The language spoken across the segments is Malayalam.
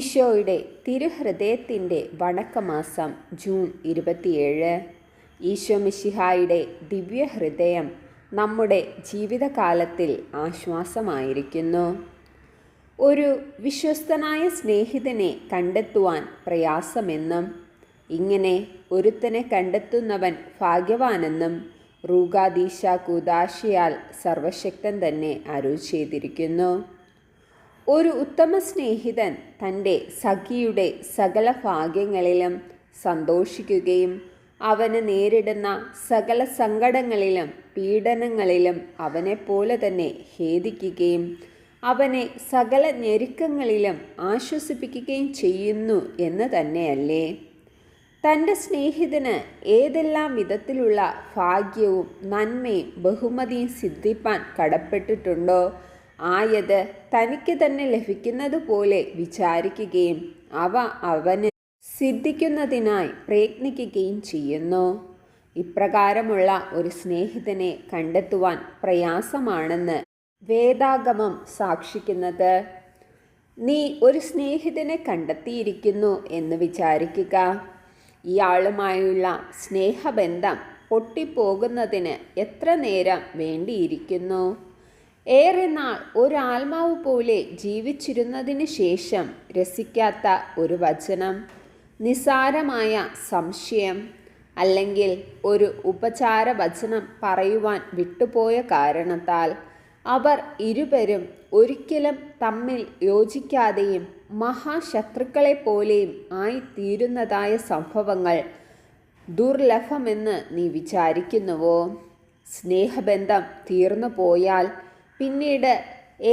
ഈശോയുടെ തിരുഹൃദയത്തിന്റെ വണക്കമാസം ജൂൺ ഇരുപത്തിയേഴ്. ഈശോ മിശിഹായുടെ ദിവ്യഹൃദയം നമ്മുടെ ജീവിതകാലത്തിൽ ആശ്വാസമായിരിക്കുന്നു. ഒരു വിശ്വസ്തനായ സ്നേഹിതനെ കണ്ടെത്തുവാൻ പ്രയാസമെന്നും ഇങ്ങനെ ഒരുത്തനെ കണ്ടെത്തുന്നവൻ ഭാഗ്യവാനെന്നും റൂഗാദീശ കൂദാശയാൽ സർവശക്തൻ തന്നെ അരുൾ ചെയ്തിരിക്കുന്നു. ഒരു ഉത്തമ സ്നേഹിതൻ തന്റെ സഖിയുടെ സകല ഭാഗ്യങ്ങളിലും സന്തോഷിക്കുകയും അവന് നേരിടുന്ന സകല സങ്കടങ്ങളിലും പീഡനങ്ങളിലും അവനെപ്പോലെ തന്നെ ഖേദിക്കുകയും അവനെ സകല ഞെരുക്കങ്ങളിലും ആശ്വസിപ്പിക്കുകയും ചെയ്യുന്നു എന്ന് തന്നെയല്ലേ? തന്റെ സ്നേഹിതന് ഏതെല്ലാം വിധത്തിലുള്ള ഭാഗ്യവും നന്മയും ബഹുമതിയും സിദ്ധിപ്പാൻ കടപ്പെട്ടിട്ടുണ്ടോ? ആയത് തനിക്ക് തന്നെ ലഭിക്കുന്നത് പോലെ വിചാരിക്കുകയും അവ അവന് സിദ്ധിക്കുന്നതിനായി പ്രയത്നിക്കുകയും ചെയ്യുന്നു. ഇപ്രകാരമുള്ള ഒരു സ്നേഹിതനെ കണ്ടെത്തുവാൻ പ്രയാസമാണെന്ന് വേദാഗമം സാക്ഷിക്കുന്നത്. നീ ഒരു സ്നേഹിതനെ കണ്ടെത്തിയിരിക്കുന്നു എന്ന് വിചാരിക്കുക. ഇയാളുമായുള്ള സ്നേഹബന്ധം പൊട്ടിപ്പോകുന്നതിന് എത്ര നേരം വേണ്ടിയിരിക്കുന്നു? ഏറെ നാൾ ഒരാത്മാവ് പോലെ ജീവിച്ചിരുന്നതിന് ശേഷം രസിക്കാത്ത ഒരു വചനം നിസാരമായ സംശയം അല്ലെങ്കിൽ ഒരു ഉപചാര വചനം പറയുവാൻ വിട്ടുപോയ കാരണത്താൽ അവർ ഇരുവരും ഒരിക്കലും തമ്മിൽ യോജിക്കാതെയും മഹാശത്രുക്കളെ പോലെയും ആയിത്തീരുന്നതായ സംഭവങ്ങൾ ദുർലഭമെന്ന് നീ വിചാരിക്കുന്നുവോ? സ്നേഹബന്ധം തീർന്നു പോയാൽ പിന്നീട്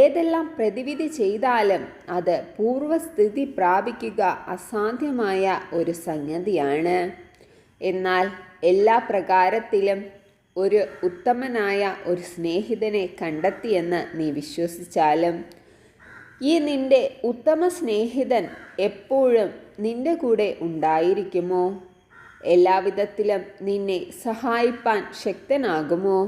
ഏതെല്ലാം പ്രതിവിധി ചെയ്താലും അത് പൂർവസ്ഥിതി പ്രാപിക്കുക അസാധ്യമായ ഒരു സംഗതിയാണ്. എന്നാൽ എല്ലാ പ്രകാരത്തിലും ഒരു ഉത്തമനായ ഒരു സ്നേഹിതനെ കണ്ടെത്തിയെന്ന് നീ വിശ്വസിച്ചാലും ഈ നിന്റെ ഉത്തമ സ്നേഹിതൻ എപ്പോഴും നിന്റെ കൂടെ ഉണ്ടായിരിക്കുമോ? എല്ലാവിധത്തിലും നിന്നെ സഹായിപ്പാൻ ശക്തനാകുമോ?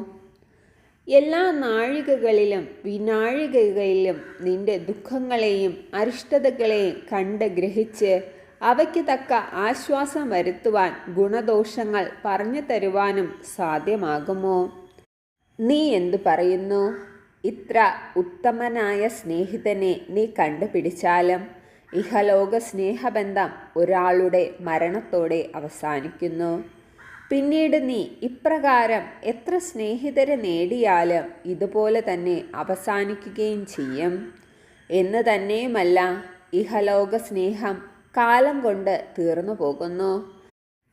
എല്ലാ നാഴികകളിലും വിനാഴികകളിലും നിന്റെ ദുഃഖങ്ങളെയും അരിഷ്ടതകളെയും കണ്ട് ഗ്രഹിച്ച് അവയ്ക്ക് തക്ക ആശ്വാസം വരുത്തുവാൻ ഗുണദോഷങ്ങൾ പറഞ്ഞു തരുവാനും സാധ്യമാകുമോ? നീ എന്തു പറയുന്നു? ഇത്ര ഉത്തമനായ സ്നേഹിതനെ നീ കണ്ടുപിടിച്ചാലും ഇഹലോക സ്നേഹബന്ധം ഒരാളുടെ മരണത്തോടെ അവസാനിക്കുന്നു. പിന്നീട് നീ ഇപ്രകാരം എത്ര സ്നേഹിതരെ നേടിയാലും ഇതുപോലെ തന്നെ അവസാനിക്കുകയും ചെയ്യും. എന്ന് തന്നെയുമല്ല ഇഹലോക സ്നേഹം കാലം കൊണ്ട് തീർന്നു പോകുന്നു.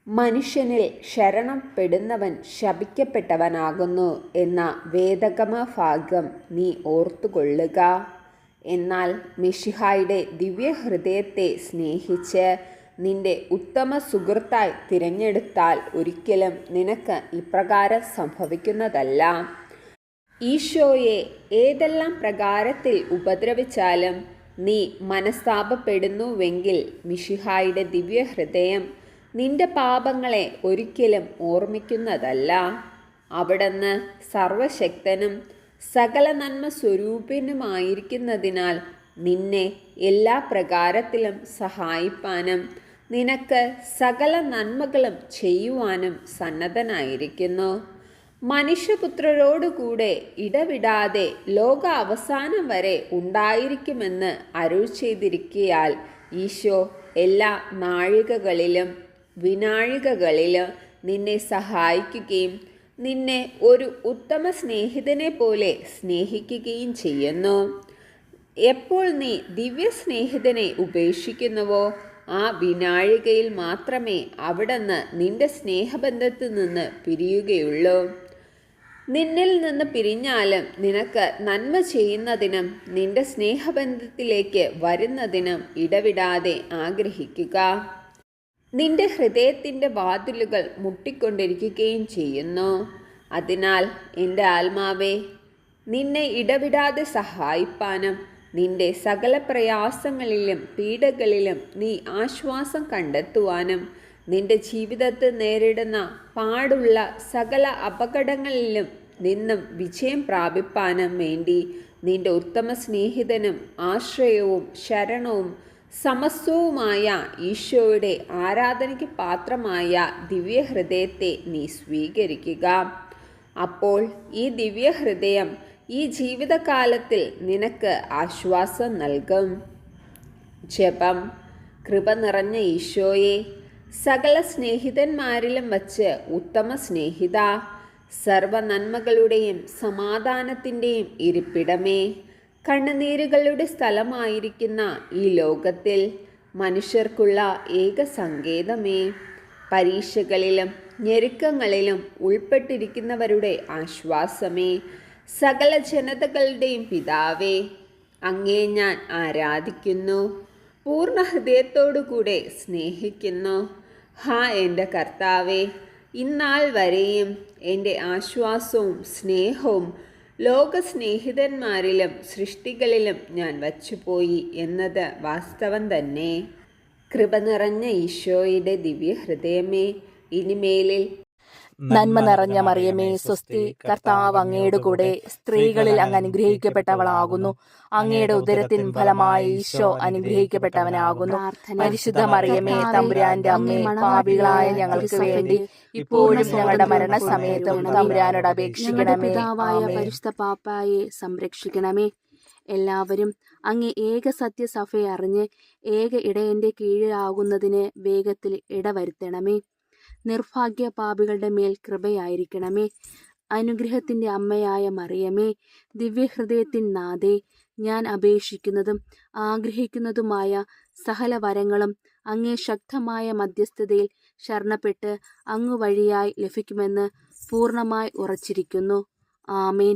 മനുഷ്യനിൽ ശരണപ്പെടുന്നവൻ ശപിക്കപ്പെട്ടവനാകുന്നു എന്ന വേദഗമ ഭാഗം നീ ഓർത്തുകൊള്ളുക. എന്നാൽ മിഷിഹായുടെ ദിവ്യഹൃദയത്തെ സ്നേഹിച്ച് നിന്റെ ഉത്തമ സുഹൃത്തായി തിരഞ്ഞെടുത്താൽ ഒരിക്കലും നിനക്ക് ഇപ്രകാരം സംഭവിക്കുന്നതല്ല. ഈശോയെ ഏതെല്ലാം പ്രകാരത്തിൽ ഉപദ്രവിച്ചാലും നീ മനസ്താപപ്പെടുന്നുവെങ്കിൽ മിഷിഹായുടെ ദിവ്യഹൃദയം നിന്റെ പാപങ്ങളെ ഒരിക്കലും ഓർമ്മിക്കുന്നതല്ല. അവിടുന്ന് സർവശക്തനും സകല നന്മ സ്വരൂപനുമായിരിക്കുന്നതിനാൽ നിന്നെ എല്ലാ പ്രകാരത്തിലും സഹായിപ്പാനും നിനക്ക് സകല നന്മകളും ചെയ്യുവാനും സന്നദ്ധനായിരിക്കുന്നു. മനുഷ്യപുത്രരോടുകൂടെ ഇടവിടാതെ ലോക അവസാനം വരെ ഉണ്ടായിരിക്കുമെന്ന് അരുൾ ചെയ്തിരിക്കയാൽ ഈശോ എല്ലാ നാഴികകളിലും വിനാഴികകളിലും നിന്നെ സഹായിക്കുകയും നിന്നെ ഒരു ഉത്തമ സ്നേഹിതനെ പോലെ സ്നേഹിക്കുകയും ചെയ്യുന്നു. എപ്പോൾ നീ ദിവ്യ സ്നേഹിതനെ ഉപേക്ഷിക്കുന്നുവോ? ആ വിനാഴികയിൽ മാത്രമേ അവിടുന്ന് നിന്റെ സ്നേഹബന്ധത്തിൽ നിന്ന് പിരിയുകയുള്ളൂ. നിന്നിൽ നിന്ന് പിരിഞ്ഞാലും നിനക്ക് നന്മ ചെയ്യുന്നതിനും നിന്റെ സ്നേഹബന്ധത്തിലേക്ക് വരുന്നതിനും ഇടവിടാതെ ആഗ്രഹിക്കുക. നിന്റെ ഹൃദയത്തിന്റെ വാതിലുകൾ മുട്ടിക്കൊണ്ടിരിക്കുകയും ചെയ്യുന്നു. അതിനാൽ എന്റെ ആത്മാവേ നിന്നെ ഇടവിടാതെ സഹായിപ്പാനും നിന്റെ സകല പ്രയാസങ്ങളിലും പീഡകളിലും നീ ആശ്വാസം കണ്ടെത്തുവാനും നിന്റെ ജീവിതത്തിൽ നേരിടുന്ന പാടുള്ള സകല അപകടങ്ങളിലും നിന്നും വിജയം പ്രാപിപ്പാനും വേണ്ടി നിന്റെ ഉത്തമ സ്നേഹിതനും ആശ്രയവും ശരണവും സമസ്തവുമായ ഈശോയുടെ ആരാധനയ്ക്ക് പാത്രമായ ദിവ്യഹൃദയത്തെ നീ സ്വീകരിക്കുക. അപ്പോൾ ഈ ദിവ്യഹൃദയം ഈ ജീവിതകാലത്തിൽ നിനക്ക് ആശ്വാസം നൽകും. ജപം കൃപ നിറഞ്ഞ ഈശോയെ സകല സ്നേഹിതന്മാരിലും വച്ച് ഉത്തമ സ്നേഹിത സർവ നന്മകളുടെയും സമാധാനത്തിന്റെയും ഇരിപ്പിടമേ. കണ്ണുനീരുകളുടെ സ്ഥലമായിരിക്കുന്ന ഈ ലോകത്തിൽ മനുഷ്യർക്കുള്ള ഏക സങ്കേതമേ. പരീക്ഷകളിലും ഞെരുക്കങ്ങളിലും ഉൾപ്പെട്ടിരിക്കുന്നവരുടെ ആശ്വാസമേ. സകല ജനതകളുടെയും പിതാവേ അങ്ങേ ഞാൻ ആരാധിക്കുന്നു. പൂർണ ഹൃദയത്തോടുകൂടെ സ്നേഹിക്കുന്നു. ഹാ എന്റെ കർത്താവേ ഇന്നാൾ വരെയും എന്റെ ആശ്വാസവും സ്നേഹവും ലോക സ്നേഹിതന്മാരിലും സൃഷ്ടികളിലും ഞാൻ വച്ചുപോയി എന്നത് വാസ്തവം തന്നെ. കൃപ നിറഞ്ഞ ഈശോയുടെ ദിവ്യഹൃദയമേ ഇനിമേലിൽ നന്മ നിറഞ്ഞ മറിയമേ സ്വസ്തി കർത്താവ് അങ്ങയുടെ കൂടെ സ്ത്രീകളിൽ അങ്ങ് അനുഗ്രഹിക്കപ്പെട്ടവളാകുന്നു. അങ്ങയുടെ ഉദരത്തിൻ ഫലമായി ഈശോ അനുഗ്രഹിക്കപ്പെട്ടവനാകുന്നു. പരിശുദ്ധ മറിയമേ തമ്പുരാന്റെ അമ്മേ പാപികളായ ഞങ്ങൾക്ക് വേണ്ടി ഇപ്പോഴും ഞങ്ങളുടെ മരണസമയത്തും തമ്പുരാനോട് അപേക്ഷിക്കണമേ. പരിശുദ്ധ പാപ്പായെ സംരക്ഷിക്കണമേ. എല്ലാവരും അങ്ങേ ഏക സത്യസഭയെ അറിഞ്ഞ് ഏക ഇടയന്റെ കീഴിലാകുന്നതിന് വേഗത്തിൽ ഇടവരുത്തണമേ. നിർഭാഗ്യ പാപികളുടെ മേൽ കൃപയായിരിക്കണമേ. അനുഗ്രഹത്തിന്റെ അമ്മയായ മറിയമേ ദിവ്യഹൃദയത്തിൻ നാഥേ ഞാൻ അപേക്ഷിക്കുന്നതും ആഗ്രഹിക്കുന്നതുമായ സകല വരങ്ങളും അങ്ങേ ശക്തമായ മധ്യസ്ഥതയിൽ ശരണപ്പെട്ട് അങ്ങു വഴിയായി ലഭിക്കുമെന്ന് പൂർണമായി ഉറച്ചിരിക്കുന്നു. ആമേൻ.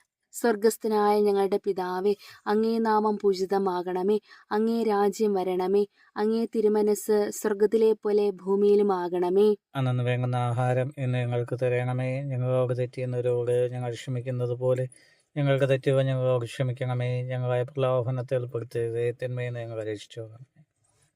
സ്വർഗസ്ഥനായ ഞങ്ങളുടെ പിതാവേ അങ്ങേ നാമം പൂജിതമാകണമേ അങ്ങേ രാജ്യം വരണമേ അങ്ങേ തിരുമനസ് സ്വർഗത്തിലെ പോലെ ഭൂമിയിലും ആകണമേ അന്നു വേണ്ടുന്ന ആഹാരം എന്ന് ഞങ്ങൾക്ക് തരണമേ ഞങ്ങളോട് തെറ്റിയുന്നവരോട് ഞങ്ങൾ ക്ഷമിക്കുന്നത് പോലെ ഞങ്ങൾക്ക് തെറ്റുകൾ ഞങ്ങളോട് ക്ഷമിക്കണമേ ഞങ്ങളെ പ്രലോഭനത്തിൽ ഉൾപ്പെടുത്തരുത് തിന്മയിൽ ഞങ്ങൾ രക്ഷിച്ചു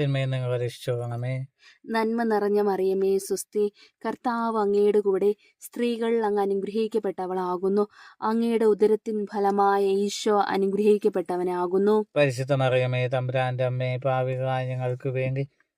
തിന്മയിൽ നിന്ന് രക്ഷിച്ചോളണമേ നന്മ നിറഞ്ഞ മറിയമേ സുസ്തി കർത്താവ് അങ്ങയുടെ കൂടെ സ്ത്രീകൾ അങ്ങ് അനുഗ്രഹിക്കപ്പെട്ടവളാകുന്നു. അങ്ങയുടെ ഉദരത്തിൻ ഫലമായ ഈശോ അനുഗ്രഹിക്കപ്പെട്ടവനാകുന്നു. പരിശുദ്ധ മറിയമേ തമ്പുരാന്റെ അമ്മേ പാവികളായ ഞങ്ങൾക്ക് വേണ്ടി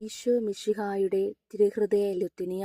ഈശോ മിശിഹായുടെ തിരുഹൃദയ ലുത്തിനിയ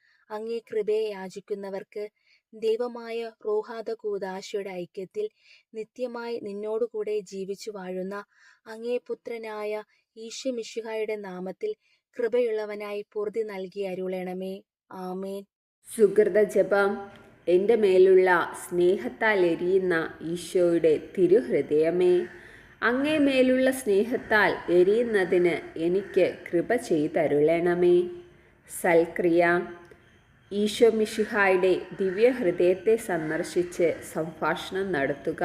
അങ്ങേ കൃപയെ യാചിക്കുന്നവർക്ക് ദൈവമായ റോഹാദ കൂദാശയുടെ ഐക്യത്തിൽ നിത്യമായി നിന്നോടുകൂടെ ജീവിച്ചു വാഴുന്ന അങ്ങേ പുത്രനായ ഈശ്വമിഷുഹായുടെ നാമത്തിൽ കൃപയുള്ളവനായി പൂർതി നൽകി അരുളണമേ. ആമേൻ. സുഹൃത ജപം എന്റെ മേലുള്ള സ്നേഹത്താൽ എരിയുന്ന ഈശോയുടെ തിരുഹൃദയമേ. അങ്ങേ മേലുള്ള സ്നേഹത്താൽ എരിയുന്നതിന് എനിക്ക് കൃപ ചെയ്തരുളണമേ. സൽക്രിയ. ഈശോ മിഷിഹായുടെ ദിവ്യഹൃദയത്തെ സന്ദർശിച്ച് സംഭാഷണം നടത്തുക.